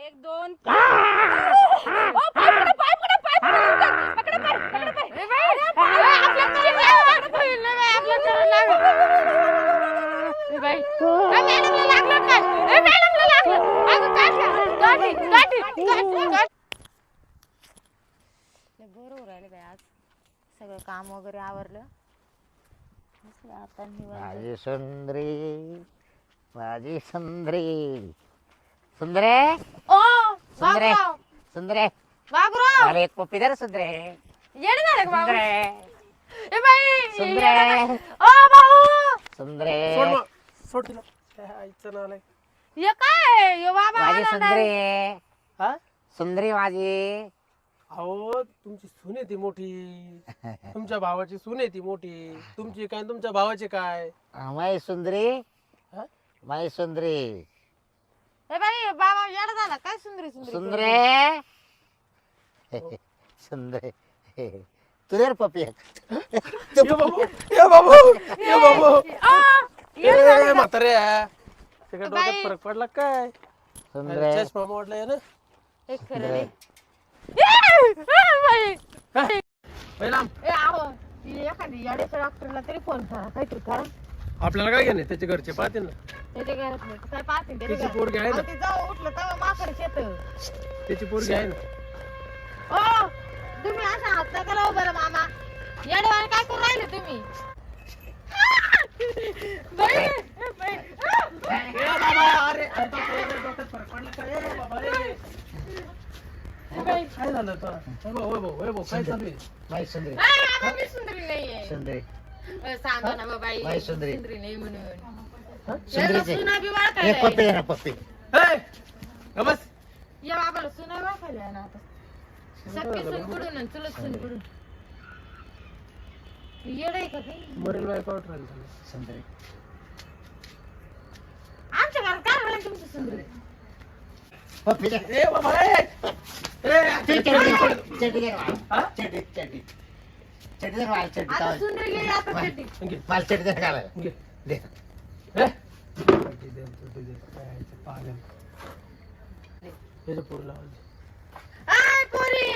एक दोन बरोबर राहिले बाई आज सगळं काम वगैरे आवरलं आता निवांत. माझी सुंदरी माझी सुंदरी सुंदरे? ओ सुंदरे बाबूराव. सुंदरे. बाबूराव. मला एक पप्पी दे रे सुंदरे. येडे झाले का बाबू. सुंदरे. ए बाई सुंदरे. ओ भाऊ सुंदरे. सोड मग. सोड तिला. काय आईचं नाव नाही. हे काय? हे बाबा माझी आला सुंदरी. हा? सुंदरी माझी. अहो तुमची सून आहे ती मोठी. तुमच्या भावाची सून आहे ती मोठी. तुमची काय तुमच्या भावाची काय? माझी सुंदरी. हा? माझी सुंदरी. ए बाई बाबा येडा झाला. काय सुंदरी सुंदरी सुंदरे? सुंदरे. तुझे रे पप्पी ये बाबू ये बाबू ये बाबू. ए, म्हातारे. तिकडे डोक्यात बाई. फरक पडला काय? सुंदरे. चष्मा मोडलाय ना एक खरं सुंदरे. रे. ए, बाई. पहिला ए, आहो. ती एखादी येड्याच्या डॉक्टरला तरी फोन करा. काहीतरी करा. आपल्याला काय घेणे त्याचे घरचे पाहते ना. त्याच्या घरात नाही. काय पाहते त्याच्या त्याची घरात. पोरगी आहे ना. अहो, ते जाऊ उठलं तेव्हा त्याची पोरगी आहे ना. ओ तुम्ही असं हात नका लावू बरं मामा. येडवाने काय करू राहिले तुम्ही? बाई, अरे, काय? बाई. काय झालं चालू आहे? माझी सुंदरी. ए, मामा, मी सुंदरी नाहीये. सुंदरी. ए, सांगा ना बाबा बाई बाई सुंदरी. सुंदरी नाही म्हणून हा? याला सुंदरीचे सुना बी एक वाटायला पप्पी दे ना पप्पी ए, ग बस. या बाबाला सुना वाटायला ना आता सख्खी सून कुठून आणि चुलत सून कुठून येड आहे का ते मरेल बायको आउट राहिली त्याला. सुंदरी आमच्या घरात काय म्हणा तुमची सुंदरी पप्पी दे ए बाबा, ए. ए. हा? चड्डी दे मला चड्डी आता चावल. सुंदरी गेली आता चड्डी घे, मला चड्डी दे घालायला घे. दे ए. दे, दे, दे, दे. काय आहे ते पागल. त्याच्या पोरीला आवाज दे. आय पोरी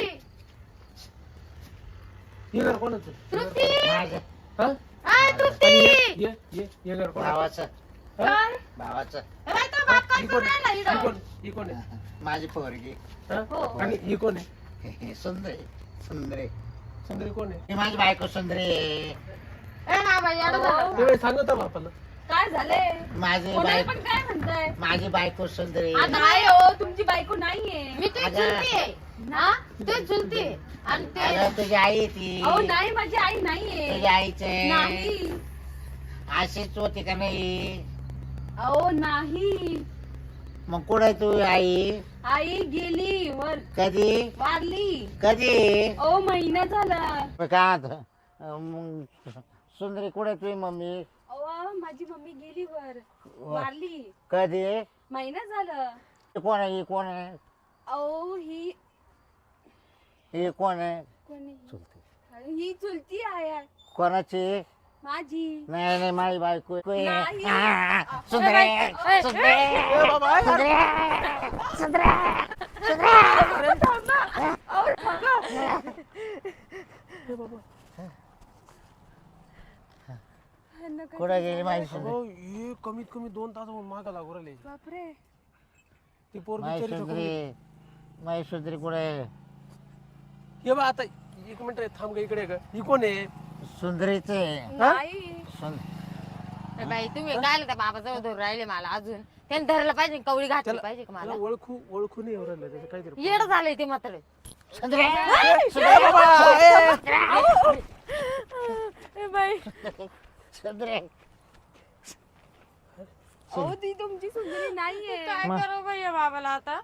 हे घर कोणाचं? तृप्ती माझं हा? आय तृप्ती ये, ये, ये, ये घर कोणाचं? भावाचं हा? काय भावाचं ए बाई, तो बाप काय ही करून कोण राहिला आहे? ही इथं? कोण? ही कोण आहे? माझी पोरगी हा? हो. आणि ही कोण आहे सुंदरी सुंदरी सुंदरी कोण आहे? ही माझी बायको सुंदरी. आहे. ए बाबा येडं झालं. ते बाई सांगत आहे बापाला काय झालंय? माझी कोणाला बायको पण काय म्हणताय? माझी बायको सुंदरी. आता आहे हो तुमची बायको नाहीये. मी तुझी अगं. चुलती आहे ना? तुझी चुलती आहे. आणि ते अगं तुझी आई ती. अहो नाही माझी आई नाहीये. तुझ्या आईचे नाही. अशीच होती का नाही? अहो नाही. मग कुठे तू आई? आई गेली वर कधी? वारली. कधी? अहो महिना झाला. काय मग सुंदरी कुठे तुझी मम्मी? अहो माझी मम्मी गेली वर. वारली. कधी? महिना झालं. ही कोण आहे? ही कोण आहे? अहो ही ही कोण आहे? कोणी चुलती. ही चुलती आहे. कोणाची? माझी. नाही नाही माझी बायको आहे. नाही. सुंदरे ए, सुंदरे ए बाबा, ए. सुंदरे सुंदरे कुठे गेली माझी सुंदरी? अहो, हे कमीत कमी दोन तास मागा लागू राहिले. बापरे. ती पोर माझी बिचारी सुंदरी माझी सुंदरी कुठे हे बा आता एक मिनिट रे, थांब ग इकडे ग. ही कोण आहे? सुंदरीच. नाही बाई तुम्ही काय त्या बाबा जवळ धरून राहिले मला अजून? त्याने धरलं पाहिजे कवळी घातली पाहिजे का मला? त्याला ओळखू ओळखू नाही येऊ राहिलं त्याचं काहीतरी येड झालंय ते मात्र. सुंदरे. ए बाबा, ए. ए बाई. सुंदरे. अहो ती तुमची सुंदरी नाहीये. काय करू बाई या बाबाला आता?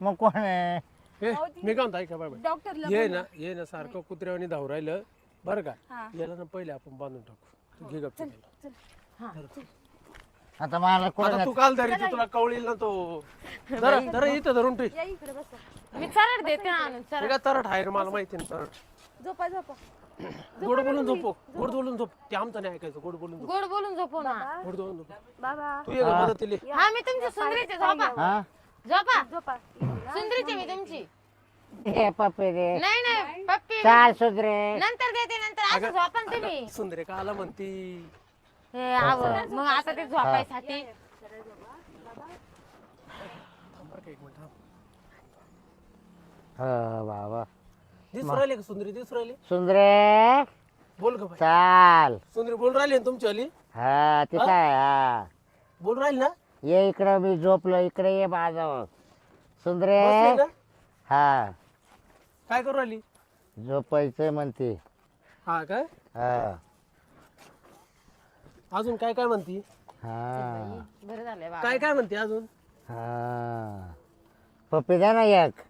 मग कोण आहे? ए, ती- मी काय म्हणतो ऐका बाबा डॉक्टरला ये. ना ये ना सारखं कुत्र्यावानी धाव राहिलं. बरं का. याला ना पहिले आपण बांधून टाकू. तू घे गप्प आता मला कोण तू काल धरी तू तुला कवळील ना तो. जरा इथं धरून ठेव. या इकडे बसा. मी देते ना आणून तरट आहे रे मला माहिती ना तरट झोपा झोपा. गोड बोलून झोपो गोड बोलून झोप. ते आमचं नाही ऐकायचं गोड बोलून झोप. गोड बोलून झोपू ना. गोड बोलून झोप. बाबा. तू ये ग मदतीले. हा मी तुमच्या सुंदरीचे झोपा. हा? झोपा. झोपा. सुंदरीची मी तुमची. हे पप्पी दे नाही नाही पप्पी चाल सुंदरे नंतर देते नंतर असं अगं- झोपा ना तुम्ही. सुंदरे काला म्हणती. हे आव मग आता ते झोपायसाठी. थांब बरं का एक मिनिट थांब. हो बाबा दिसू राहिले का सुंदरी? दिसू राहिली? सुंदरे. बोल का चाल. सुंदरी बोल राहिली ना तुमची आली हा ते काय हा. बोल राहिली ना? ये इकडं मी झोपलो इकडे ये माझं. सुंदरे. बसली ना? हा. काय करू राहिली? झोपायचं म्हणते. हा काय हा. अजून काय काय म्हणती? हा. बरं झालंय बाबा काय काय म्हणते अजून? हा. पप्पी दे ना एक.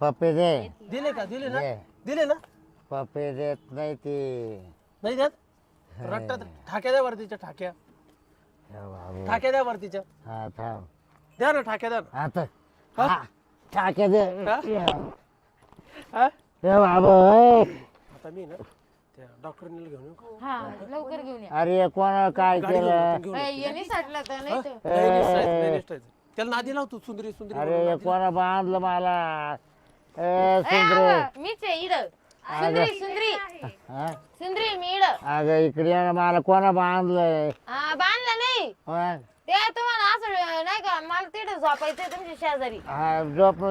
पप्पी दे. दिले का? दिले ना? दे. दिले ना? पप्पी देत नाही ती. नाही द्यात रट्टात ठाक्या द्या वरतीच्या ठाक्या. हे बाबू. ठाक्या द्या वरतीच्या हा थांब. द्या ना ठाक्या द्या. ना आता. हा? हा, दे. हा? हा? हे बाबू ए. आता मी ना त्या डॉक्टरने घेऊन येऊ का? हा लवकर घेऊन या अरे कोणा काय गाडी घेऊन केलं येतो, घेऊन येतो. ए, येणे साठलं तर नाही तर नाही निसटायचं, नाही निसटायचं. त्याला नादी लावतो सुंदरी सुंदरी अरे म्हणून नादी कोणा बांधलं मला ए ए, सुंदरे आव, मीच आहे इड सुंदरी सुंदरी हा? सुंदरी मी इड अगं इकडे ये ना मला कोणा बांधलंय हा, बांधलं नाही? ते तुम्हाला असं नाही का मला तिथे झोपायचंय तुमच्या शेजारी. हा, झोप.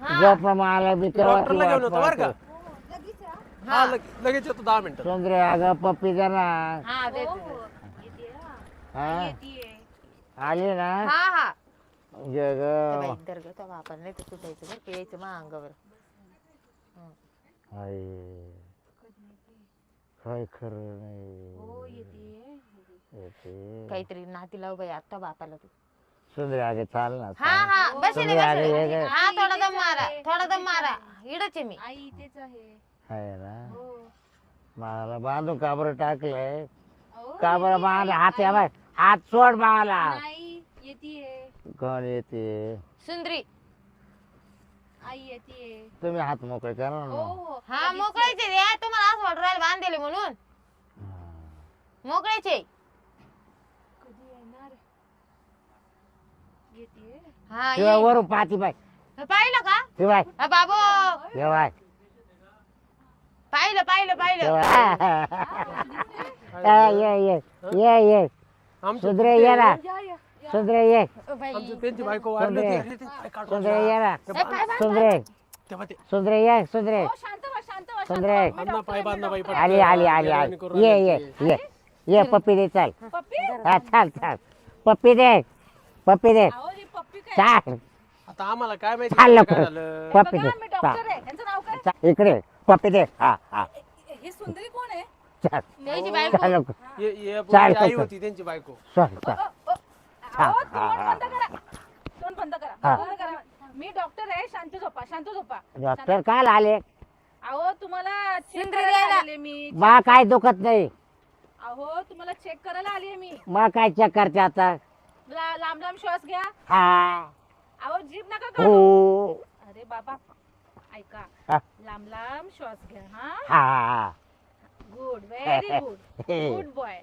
हा. झोप मला मी तेव्हा डॉक्टरला घेऊन येतो बरं का? वाटतं. हा लगे- लगेच येतो दहा मिनिटं. सुंदरे अगं पप्पी ना हा देते हा? आली ना? हा हा. ये ग. आपण नाही तर सुटायचं बरं का, यायचं मग अंगावर. आई. काय खरं नाही. येते. काहीतरी नाती लाव बाई आता बापाला तू. सुंदरे अगं चाल ना हा हा बसेल तुम्ही आले बसेल वेगळे. हा थोडा दम मारा थोडा दम मारा. इडच आहे मी. आई तेच आहे. आहे ना. हो. मला बांधून काबर टाकलंय. अहो, काबर बांध हात या बाय हात सोड मला. नाही येतीये. कोण येते? सुंदरी. आई तुम्ही हात मोकळे करा हो ना. हो हा. मोकळेचे रे तुम्हाला असं वाटू राहिलं बांधलेले म्हणून. मोकळेचे कधी येणार येतीये हा ये. वरून पाहती बाय पाहिलं का? शिवाय हा, बाबू. शिवाय पाहिलं पाहिलं पाहिलं. ये ये ये. ये ये. ना. या. या. सुंदरे ओ बाई. आमचं त्यांची बायको वारली सुंदरे. होती. अरे ते पाय काढून सुंदरे ये ना. ए, पाय बांध. सुंदरे तेव्हा ते सुंदरे ये सुंदरे हो शांत व्हा शांत व्हा शांत सुंदरे व्हा. मी पाय बांधना बाई आली आली आली आली. ये ये. ये. ये पप्पी दे चाल. पप्पी? हा चाल चाल. पप्पी दे. पप्पी दे अहो ही पप्पी काय? चाल आता आम्हाला काय माहिती चाल काय लवकर. झालं? पप्पी बघा दे मी डॉक्टर आहे. यांचं नाव काय? चाल इकडे पप्पी दे हा हा. ही सुंदरी कोण आहे? चाल त्याची बायको. चाल लवकर. ये ये चाल, पोरगी आई चाल. होती त्यांची बायको. चाल चाल. अहो तोंड बंद करा. तोंड बंद करा. बंद करा. मी डॉक्टर आहे. शांत झोपा शांत झोपा. डॉक्टर काल आले. अहो तुम्हाला चेक सुंदरी करायला द्यायला. आलेले मी. मा काय दुखत नाही. अहो तुम्हाला चेक करायला आली मी. मा काय चेक करते आता? ला- लांब लांब श्वास घ्या. हा. अहो जीभ नका काढू. हो अरे बाबा ऐका. हा. लांब लांब श्वास घ्या हा. हा. Good very good good boy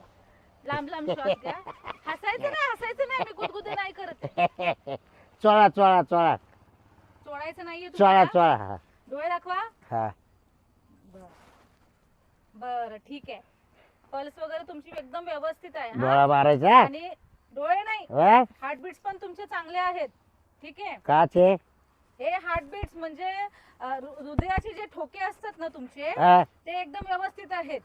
लांब लांब श्वास घ्या. हसायचं नाही हसायचं नाही मी गुदगुदे नाही करत. चोळा चोळा चोळा. चोळायचं नाहीये चोळा तुम्हाला? चोळा डोळे दाखवा. हा. बरं. ठीक आहे. पल्स वगैरे तुमची एकदम व्यवस्थित आहे हा? डोळा मारायचा? आणि डोळे नाही. वा? हार्टबीट्स पण तुमचे चांगले आहेत. ठीक आहे? का ते हे हार्टबीट्स म्हणजे अ, हृ- हृदयाचे जे ठोके असतात ना तुमचे हा. ते एकदम व्यवस्थित आहेत.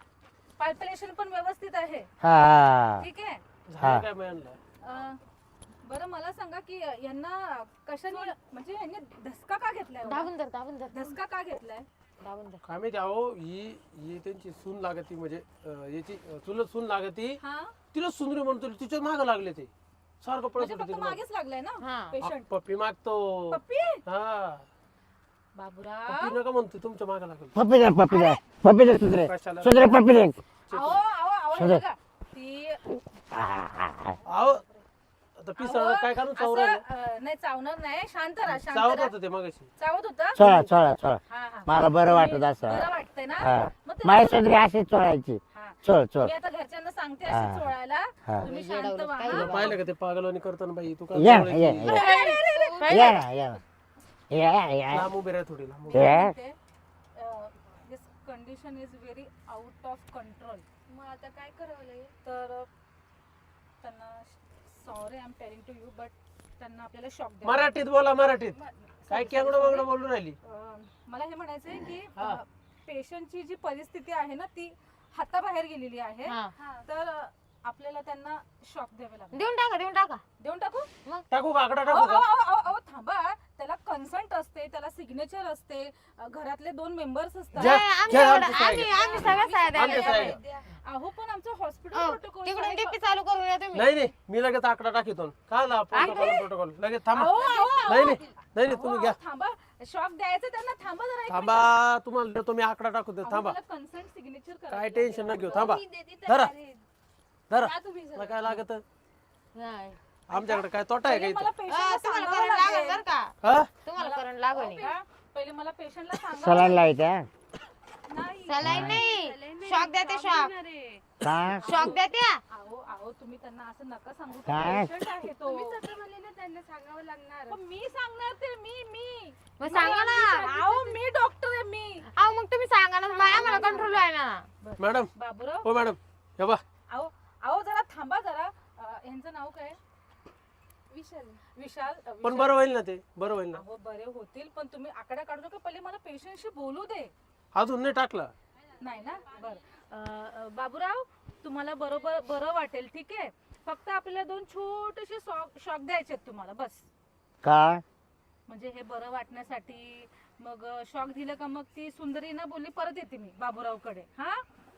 पाल्पिलेशन पण व्यवस्थित आहे. हा. ठीक आहे? झालं काय मिळालं? अ, बरं मला सांगा की यांना कशाने म्हणजे यांनी धसका का घेतलाय एवढा? दाबून धर दाबून धर. धसका का घेतलाय? दाबून धर. काय माहिती अहो ही ही त्यांची सून लागती म्हणजे अं, याची अं, चुलत सून लागती. हा. तिला सुंदरी म्हणतो तिच्या माग लागले ते. सारखं पळत म्हणजे फक्त मागेच लागलाय ना? हा. पेशंट पप्पी मागतो. पप्पी? हा. बाबूराव? पप्पी नका म्हणतो तुमच्या माग लागल. पप्पी दे पप्पी दे पप्पी दे सुंदरे. कशाला? सुंदरे पप्पी दे अहो अहो अहो हे सुंदर. बघा ती अहो आता पिसळ काय असं, अ, नाही चावणार नाही. शांत राहा शांत चावत राहा. होतं ते मगाशी. चावत होता? हा हा. मला बरं वाटत बरं असं वाटतंय ना? हा. मग ते- माझी सुंदरी अशी चोळायची चोळ चोळ मी आता घरच्यांना सांगते हा. अशी चोळायला हा. तुम्ही शांत व्हा काय हा? तुला पाहिलं का ते पागलवानी करताना बाई तू काय ये चावरायची? ये अरे, ये अरे, अरे, कळलं? या ना या ना. या या लांब उभे राहा थोडी लांब उभे या this condition is very out of control मग आता काय करावं लागेल तर अ, त्यांना sorry I am telling to you but त्यांना आपल्याला शॉक राहा. मराठीत बोला मराठीत काय केवढं वागडं बोलून राहिली मला हे म्हणायचं आहे की हा. पेशंटची जी परिस्थिती आहे ना ती हाताबाहेर गेलेली आहे. हा. तर आपल्याला त्यांना शॉक द्यावे लागेल. देऊन टाका देऊन टाका. देऊन टाकू? टाकू का? आकडा अहो, टाकू अहो, का? अहो, अहो, थांबा. त्याला कन्सल्ट असते त्याला सिग्नेचर असते. अ, घरातले दोन मेंबर्स असतात. ज्या- नाही, आमच्या घ्या एवढं- आमचं आम्ही साहेब. आम्ही सगळं साहेब आमच्या द्यायला साहेब. द्या. अहो पण आमचं हॉस्पिटल हो, प्रोटोकॉल तिकडून डीपी चालू करून या तुम्ही. नाही नाही. मी लगेच आकडा टाकीतो. काय प्रोटोकॉल प्रोटोकॉल लगेच थांबा. नाही नाही. नाही नाही तुम्ही घ्या. थांबा. शॉक द्यायचं त्यांना थांबा जरा एक थांबा तुम्हाला देतो मी आकडा टाकू दे. थांबा signature करायचं काय. टेन्शन न घेऊ थांबा धरा. धरा जा तुम्ही तुला काय लागत नाही. आमच्याकडे काय तोटा आहे का पहिले मला इथं patient हा, ला तुम्हाला सांगावं करंट लागेल लागेल. बरं का हा तुम्हाला करंट लागेल हा? पहिले मला पेशंटला सांगावं सलाईन लागेल. सलाईन नाही. शॉक द्या ते शॉक. का शॉक द्या त्या. अहो अहो तुम्ही त्यांना असं नका सांगू. काय? पेशंट आहे तो. त्यांना सांगावं लागणार. पण मी सांगणार ते मी मी. मग सांगा ना. अहो मी डॉक्टर आहे मी. अहो मग तुम्ही सांगा ना. बाय कंट्रोल आहे ना मॅडम. बाबूराव. हो मॅडम. हे बा अहो अहो जरा थांबा जरा. अ, यांचं नाव काय? विशाल. विशाल अ, पण विशाल. बरं होईल ना ते. बरं होईल ना. अहो बरे होतील पण तुम्ही आकडा काढू नका. पहिले मला पेशंटशी बोलू दे. अजून नाही टाकलं? नाही ना? बर. बाबूराव तुम्हाला बरोबर बरं वाटेल ठीक आहे? फक्त आपल्याला दोन छोटेसे शॉक द्यायचे आहेत तुम्हाला बस. का? म्हणजे हे बरं वाटण्यासाठी मग शॉक दिलं का मग ती सुंदरी ना बोलली परत येते मी बाबूरावकडे. हा?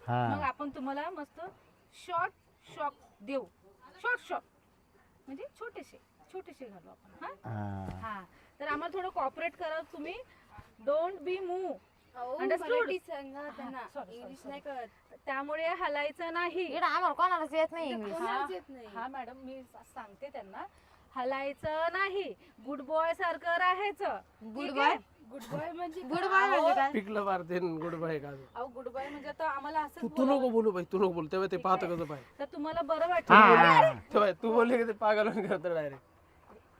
मग हा आपण तुम्हाला मस्त शॉर्ट शॉक देऊ. Short shock. म्हणजे छोटेसे छोटेसे घालू आपण हा? हा. हा. तर आम्हाला थोडं कॉपरेट करा तुम्ही. Don't be move Understood? त्यांना sorry, इंग्लिश sorry, नाही कळत. त्यामुळे हलायचं नाही. इकडं आम्हाला कोणालाच येत नाही इंग्लिश हा हा मॅडम मी सांगते त्यांना. हलायचं नाही. गुड बॉय सारखं राहायचं. गुड बाय गुड बॉय म्हणजे गुड बाय म्हणजे काय? पिकलं मारते गुड बाय का? अहो गुड बॉय म्हणजे आता आम्हाला तू असंच तू नको. बोलू बाई तू नको बोलू. तेव्हा ते पाहतं कसं पाय. तर तुम्हाला बरं हा. तेव्हा तू बोलले की ते पागल करतो डायरेक्ट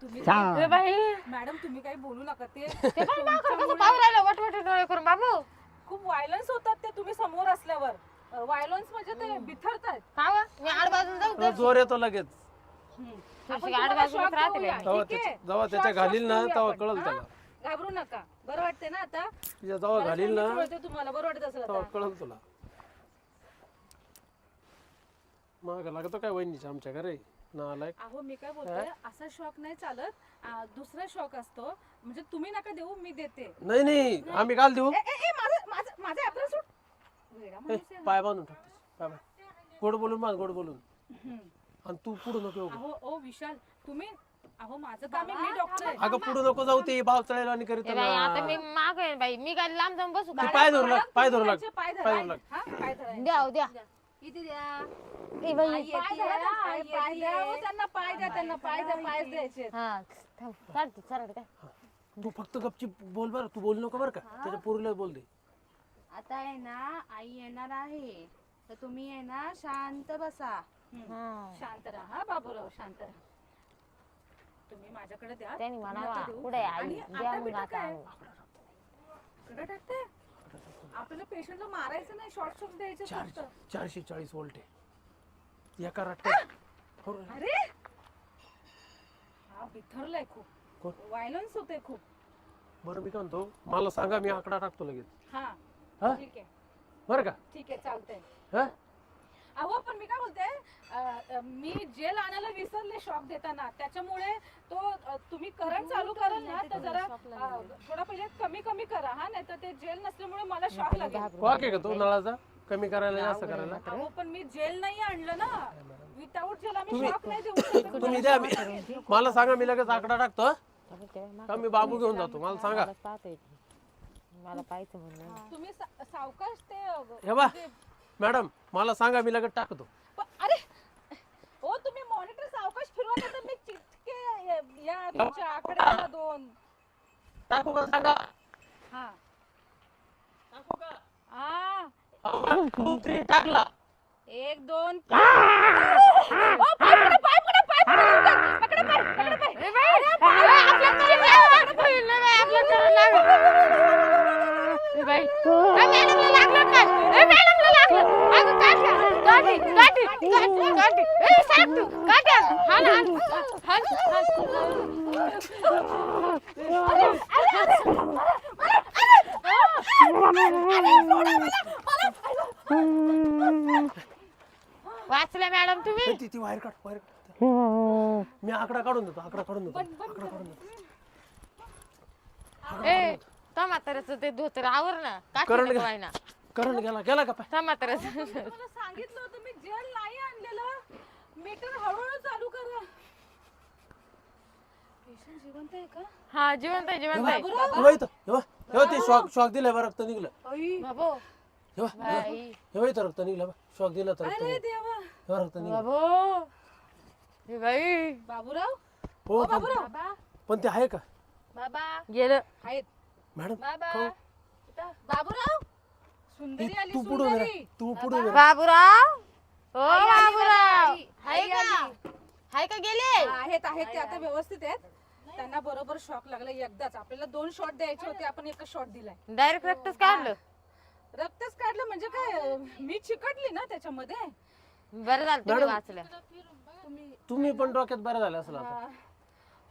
तुम्ही सांग. ए बाई. मॅडम तुम्ही काही बोलू नका ते ते पण मागं कसं तुमच्यामुळे पाहू राहिलं वटवट डोळे करून. बाबू. खूप व्हायलन्स होतात ते तुम्ही समोर असल्यावर. व्हायलन्स म्हणजे ते बिथरतात का व? मी आडबाजून जाऊ तुला जोर येतो लगेच. तुम्हाला shock राहते देऊया. जेव्हा ठीक आहे? त्याच्या- जेव्हा घालील ना देऊया तेव्हा आपण, कळल हा? त्याला. घाबरू नका. बरं वाटते ना आता? तिच्या जेव्हा मला घालील ना सांगितलं होतं तुम्हाला. बरं वाटत असेल तेव्हा आता. कळल तुला. माग लागतो काय वहिनीच्या आमच्या घरी? अहो मी काय बोलते असा शॉक नाही चालत. आ, दुसरा शॉक असतो. म्हणजे तुम्ही नका देऊ मी देते. नाही नाही आम्ही काल देऊ. ए, ए, ए, माझं माझं माझं आपलं सूट वेडा ए, माणूस आहे हा. पाय बांधून टाक पाय बांध. गोड बोलून बांध गोड बोलून. हम्म. आणि तू पुढे नको येऊ. अहो ओ विशाल तुम्ही अहो माझं काम आहे मी डॉक्टर आहे. अगं पुढे नको जाऊ ते भाव चढायला आणि करीत ए बाई आता मी. माग आहे बाई. मी काय लांब जाऊन बसू? का पाय धरू लाग पाय धरू लाग त्यांचे पाय पाय धरा धरू लाग. हा, पाय धरा द्या हो, द्या. इथे द्या. ए बाई पाय धरा ना, पाय पाय द्या हो, त्यांना पाय द्या त्यांना पाय द्या पाय द्यायचे. हा थांब चालते चालते काय तू फक्त गपची बोल बरं तू बोल नको बरं का? त्याच्या पोरीला बोल दे. आता आहे ना आई येणार आहे. तर तुम्ही आहे ना शांत बसा. हा. शांत राहा हा बाबूराव शांत राहा. तुम्ही माझ्याकडे द्या त्यांनी म्हणावा. कुठे आई? आणि द्या काय? आणून. इकडे टाकते. आपल्याला पेशंटला मारायचं नाही शॉर्ट शॉक द्यायचे फक्त. चारशे चाळीस वोल्ट आहे. एका रट्ट्यात. हो! रे. अरे! हा बिथरलाय खूप. कोण? व्हायलन्स होते खूप. बरं मी काय म्हणतो मला सांगा मी आकडा टाकतो लगेच. हा हा? ठीक आहे. बरं का? ठीक आहे चालतंय. हा? अहो पण मी काय बोलते? अं, मी जेल आणायला विसरले शॉक देताना त्याच्यामुळे तो अं, तुम्ही करंट चालू कराल ना तर जरा अं, थोडा पहिले कमी कमी करा हा नाही तर ते जेल नसल्यामुळे मला शॉक लागेल. आहे का तो नळाचा? कमी करायला जास्त करायला? अहो पण मी जेल नाही आणलं ना. विदाऊट जेल आम्ही शॉक नाही देऊ शकत. तुम्ही द्या मी मला सांगा मी लगेच आकडा टाकतो हं? का मी बाबू घेऊन जातो? मला सांगा. मला पाहायचं म्हणलं तुम्ही सा- सावकाश ते अं, हे बा. ते- मॅडम मला सांगा मी लगेच टाकतो अरे ओ तुम्ही मॉनिटर सावकाश फिरवा मी या तुमच्या दोन टाकू का सांगा हा टाकू का टाकला एक दोन बाई. वाचलं मॅडम तुम्ही? ती ती वायर काढ वायर काढ. मी आकडा काढून देतो आकडा काढून देतो आकडा काढून देतो. ए तो म्हाताऱ्याचं ते धोतर आवर ना काय काठी करंट गेला गेला का पाय तो म्हाताऱ्याचं मला सांगितलं होतं मी जेल नाही आणलेलं. मीटर हळूहळू चालू करा. पेशंट जिवंत आहे का? हा जिवंत आहे जिवंत आहे. इथं ते शॉक शॉक दिलाय बा रक्त निघलं. बाबू. बाई. हेवा इथं रक्त निघलं बा शॉक दिला तर रक्त अरे निघलं. देवा. रक्त निघलं. बाबू. हे बाई. बाबूराव? हो पण बाबूराव. पण ते आहे का? बाबा. गेलं. आहेत. मॅडम बाबा. बाबूराव? सुंदरी आली तू पुढे. सुंदरी. तू पुढे. बाबूराव? हो बाबूराव. हाय का. हाय का गेले? हा, आहेत आहेत ते आता व्यवस्थित आहेत. त्यांना बरोबर शॉक लागला एकदाच. आपल्याला दोन शॉट द्यायचे होते आपण एकच शॉट दिलाय. डायरेक्ट रक्तच काढलं. रक्तच काढलं म्हणजे काय मी चिकटली ना त्याच्यामध्ये? बरं झालं तुम्ही. वाचलं. तुम्ही तुम्ही पण डोक्यात बरं झालं असं आता. हा.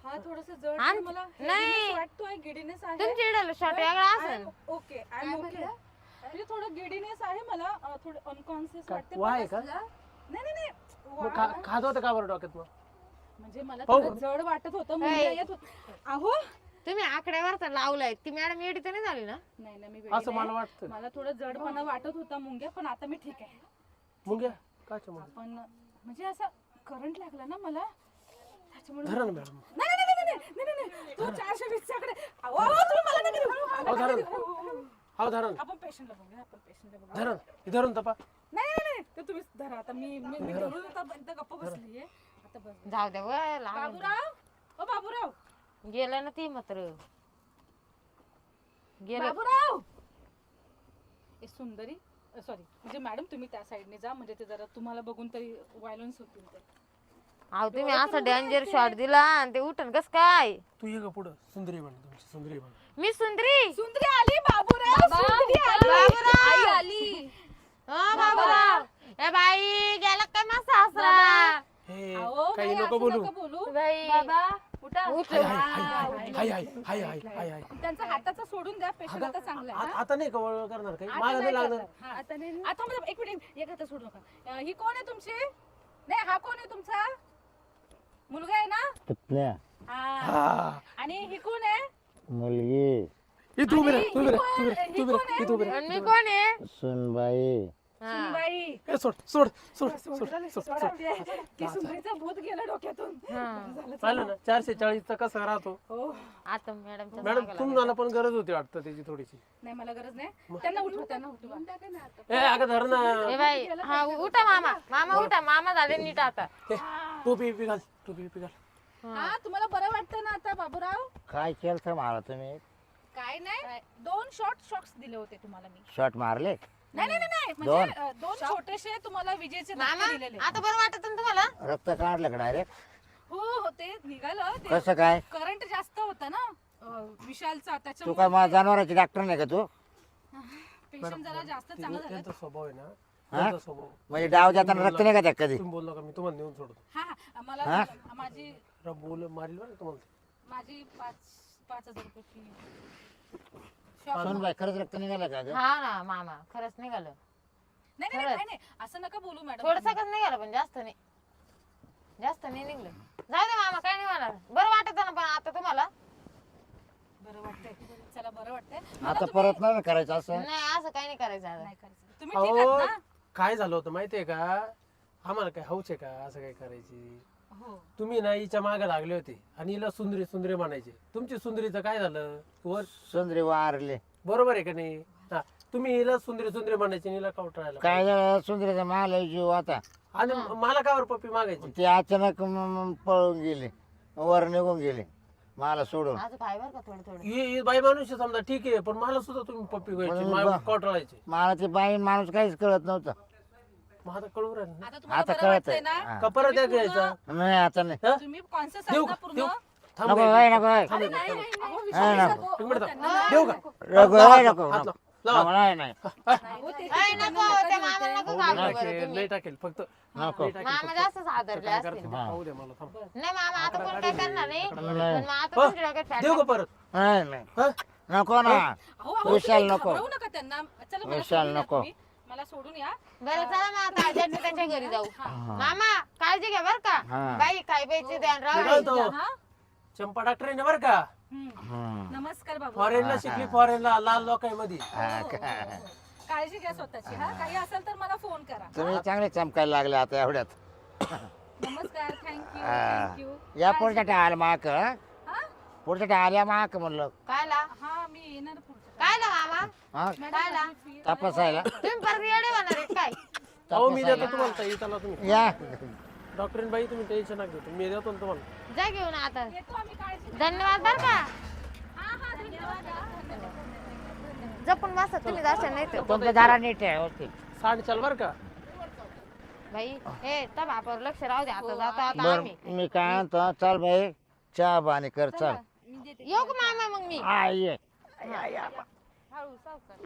हा थोडस जड मला नाही. वाटतोय गिडीनेस आहे. तुमच्या इडलं शॉट वेगळा असेल. ओके आय एम ओके म्हणजे थोडं गिडीनेस आहे मला अं, थोडं अनकॉन्शियस वाटते. वा पण आहे का? असलं- नाही नाही नाही. मग वा- खा- खात होतं का बरं डोक्यात मग? म्हणजे मला पाहू. थोडं जड वाटत होतं मुंग्या नाही. येत होत. अहो. तुम्ही आकड्यावरचा लावलाय. ती मॅडम एडी तर नाही झाली ना? नाही ना मी वेडी असं मला नाही. वाटतं. मला थोडं जडपणा वाटत होता मुंग्या पण आता मी ठीक आहे. मुंग्या? काच्या मुंग्या? पण म्हणजे असं करंट लागला ना मला त्याच्यामुळे धरा ना मॅडम. नाही नाही नाही नाही नाही नाही नाही तू चारशे वीसच्या कडे अहो अहो, तुम्ही मला नका देऊ. मला अहो, नका धरा देऊ. हो, धरा ना आपण पेशंटला बघूया आपण पेशंटला बघूया. धरा ना हे धरून तपा. नाही नाही नाही. ते तुम्ही धरा. आता मी मी मी धरून आता इथं गप्प बसलीये. आता बस. जाऊ द्या वय लहान बाबूराव? ओ बाबूराव. गेलं ना ती मात्र. गेलं. बाबूराव! ए सुंदरी. सॉरी म्हणजे मॅडम तुम्ही त्या साईडने जा. म्हणजे ते जरा तुम्हाला बघून तरी व्हायलन्स होतील ते. अहो तुम्ही असं डेंजर शॉट दिला आणि ते उठन कस काय तू ये का पुढं सुंदरी बन तुमची सुंदरी बन मी सुंदरी सुंदरी आली बाबूराव सुंदरी आली बाबूराव आई आली हो बाबूराव ए बाई गेला काय मा सासरा हे अहो, काही नको असं बोलू नका बोलू बाई बाबा उठा उठ हाय हाय हाय हाय हाय हाय हाय हाय त्यांचा हाताचा सोडून द्या पेशंट आता चांगला आहे आ- हा? आता नाही का वळवळ करणार काही आता मागं नाही नाही लागणार करणार. हा, आता नाही आता म्हणजे एक मिनिट एक हात सोडू नका अं, ही कोण आहे तुमची नाही हा कोण आहे तुमचा मुलगा आहे ना? पुतण्या हा. हा. आणि ही कोण आहे? मुलगी. इथं उभी राह आणि तू उभी राह तू उभी राह कोण- तू उभी राह इथं उभी कोण राह. आणि मी कोण आहे? सुनबाई. सुनबाई. ए, सोड सोड सोड सोड सोडा, सोड सोडा ते. की सुंदरीचं भूत गेलं डोक्यातून. हा. चालेल ना चारशे चाळीसचा कसा राहतो? हो. आता मॅडम मागं तुम्हाला पण गरज होती वाटतं त्याची थोडीशी. नाही मला गरज नाही. त्यांना उठवा त्यांना उठवा. ए अगं धर ना लागायला. ए बाई हा उठा मामा. मामा उठा मामा झाले नीट आता. ए, टोपी बिपी घाल टोपी बिपी घाल. हा. तुम्हाला बरं वाटतं ना आता बाबूराव? काय केलं तर मला तुम्ही? काय नाही दोन शॉर्ट शॉक्स दिले होते तुम्हाला मी. शॉट मारले नाही नाही नाही म्हणजे अं, दोन छोटेसे तुम्हाला विजेचे मामा धक्के दिलेले. आता बरं वाटत तुम्हाला? रक्त काढलं का डायरेक्ट हो हो ते निघालं. ते कसं काय? करंट जास्त होता ना? अं, विशालचा तू त्याच्यामुळे काय माझ्या जनावरांची डॉक्टर नाही का तू? पेशंट जरा जास्त ते- चांगला झाला. त्यांचा स्वभाव आहे ना? त्यांचा स्वभाव. म्हणजे डाव जाताना रक्त नाही का त्या कधी? तुम्ही बोललो का? मी तुम्हाला नेऊन सोडतो. हा हा मला हा? माझी बोल मारील बरं का तुम्हाला? माझी पाच पाच हजार रुपये fee. आहे. सुनबाई खरंच रक्त निघालं का ग? हा ना मामा खरंच निघालं. नाही नाही, नाही नाही असं नका बोलू मॅडम. थोडस निघालं पण जास्त नाही. जास्त नाही निघलं. जाऊ दे मामा काय नाही होणार बरं वाटत ना पण आता तुम्हाला? बरं वाटतंय. चला बरं वाटतंय. मला आता तुम्ही- परत नाही ना करायचं असं? नाही असं काही नाही करायचं आता. नाही करायचं. तुम्ही ठीक अहो आहात ना? काय झालं होतं माहितीये का? आम्हाला काय हौच आहे का असं काय करायची? तुम्ही ना हिच्या मागे लागले होते आणि हिला सुंदरी सुंदरी म्हणायचे. तुमची सुंदरीचं काय झालं? वर सुंदरी वारले. बरोबर आहे का नाही? हा. तुम्ही हिला सुंदरी सुंदरी म्हणायची आणि हिला कावटाळायला काय झालं? सुंदरीचा माल जीव आता. आणि मला कावर पप्पी मागायची? ती अचानक म- म- पळून गेली. वर निघून गेली. मला सोडून. असं फायबर का थोडं थोडं. ही ही बाई माणूस आहे समजा ठीक आहे पण मला सुद्धा तुम्ही पप्पी घ्यायची मला कावटाळायचे मला ते बाई माणूस काहीच कळत नव्हतं. मग आता कळू राहिलं ना. आता तुम्हाला आता बरं कळत वाटतंय आहे ना हा. का परत एक घ्यायचा नाही आता नाही हा? तुम्ही कॉन्शियस देऊ आहात ना का? पूर्ण देऊ थांब नको. नको काय थांब एक नाही, मिनिट. नाही, नाही. अहो, नाही, विश्वास नको. नको. एक मिनिट थांब. त्यांना- देऊ का नको हात. लाव. नाही हो, ते नको त्या मामाला. नको बरं टाकेल तुम्ही. लय टाकेल फक्त नको लय टाकेल मामा फक्त. जास्त सादरले काय असतील करते पाहू दे मला थांब नाही मामा आता कोण काय करणार नाही पण मग आता हो. तुमच्या डोक्यात फॅट देऊ का परत नाही नाही हा? नको ना अहो, अहो, विशाल नको. घाबरवू नका त्यांना चला मला विशाल सोडून नको. तुम्ही. मला सोडून या. बरं चला मग आता ज्याच्या त्याच्या घरी जाऊ. हा. मामा काळजी घ्या बर का. हा. बाई काय बाईचे ध्यान मी काय राहा म्हणतो, हा? चंपा डॉक्टर आहे ना बरं का? हम्म. हम्म. नमस्कार बाबू. फॉरेनला शिकली फॉरेनला लाल लोकांमध्ये. हा का? काळजी घ्या स्वतःची हा. काही असेल तर मला फोन करा. तुम्ही चांगले चमकायला लागले आता एवढ्यात. नमस्कार थँक्यू हा. थँक्यू या पुढच्या टाळ्या माक हा? पुढच्या टाळ्या माक म्हणलं. कायला? हा मी येणार पुढच्या कायला मामा? हा? मॅडम, कायला? माझी fee- तपासायला. तुम्ही परत येडे होणार आहेत काय? अहो मी देतो तपासायला तुम्हाला ताई चला तुम्ही. या. डॉक्टरीन बाई तुम्ही टेन्शन नका घेऊ. मी देतो ना तुम्हाला. जा घेऊन आता. धन्यवाद बर का. हा हा धन्यवाद हा. जपून बसा तुम्ही जाशाल नाही तर. तुमचं दारा नीट आहे व्यवस्थित साठ चाल बरं का? बाई हे बापावर लक्ष राहू दे आता जातो आता बर आम्ही. मी काय म्हणतो चल भाई चहा पाणी कर चल. येऊ का मामा मग मी? हा ये. हळू सावकाश